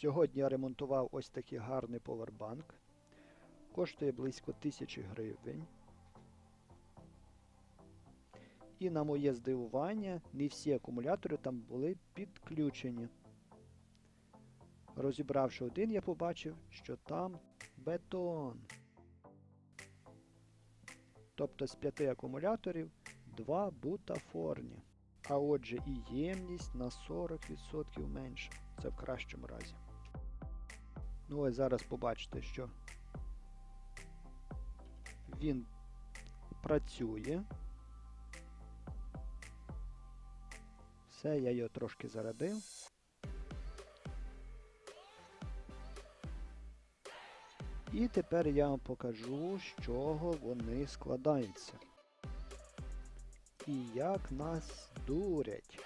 Сьогодні я ремонтував ось такий гарний повербанк. Коштує близько 1000 гривень. І на моє здивування, не всі акумулятори там були підключені. Розібравши один, я побачив, що там бетон. Тобто з п'яти акумуляторів два бутафорні. А отже і ємність на 40% менша. Це в кращому разі. Ну ось зараз побачите, що він працює. Все, я його трошки зарядив. І тепер я вам покажу, з чого вони складаються. І як нас дурять.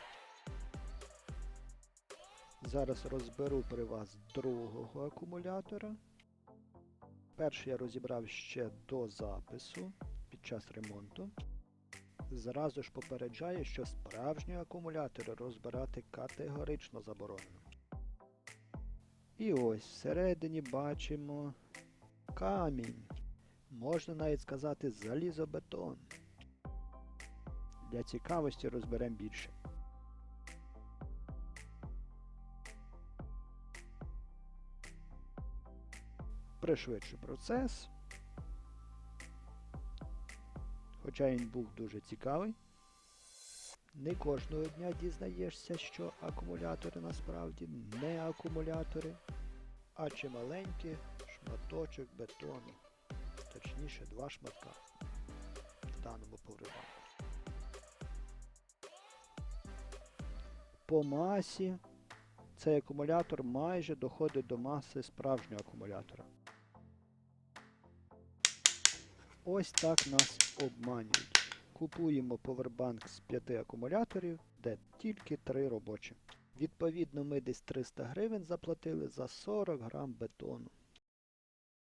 Зараз розберу при вас другого акумулятора. Перший я розібрав ще до запису під час ремонту. Зразу ж попереджаю, що справжні акумулятори розбирати категорично заборонено. І ось всередині бачимо камінь. Можна навіть сказати залізобетон. Для цікавості розберемо більше. Пришвидшу процес. Хоча він був дуже цікавий. Не кожного дня дізнаєшся, що акумулятори насправді не акумулятори, а чималенький шматочок бетону. Точніше, два шматка в даному повриванку. По масі цей акумулятор майже доходить до маси справжнього акумулятора. Ось так нас обманюють. Купуємо повербанк з 5 акумуляторів, де тільки 3 робочі. Відповідно, ми десь 300 гривень заплатили за 40 грам бетону.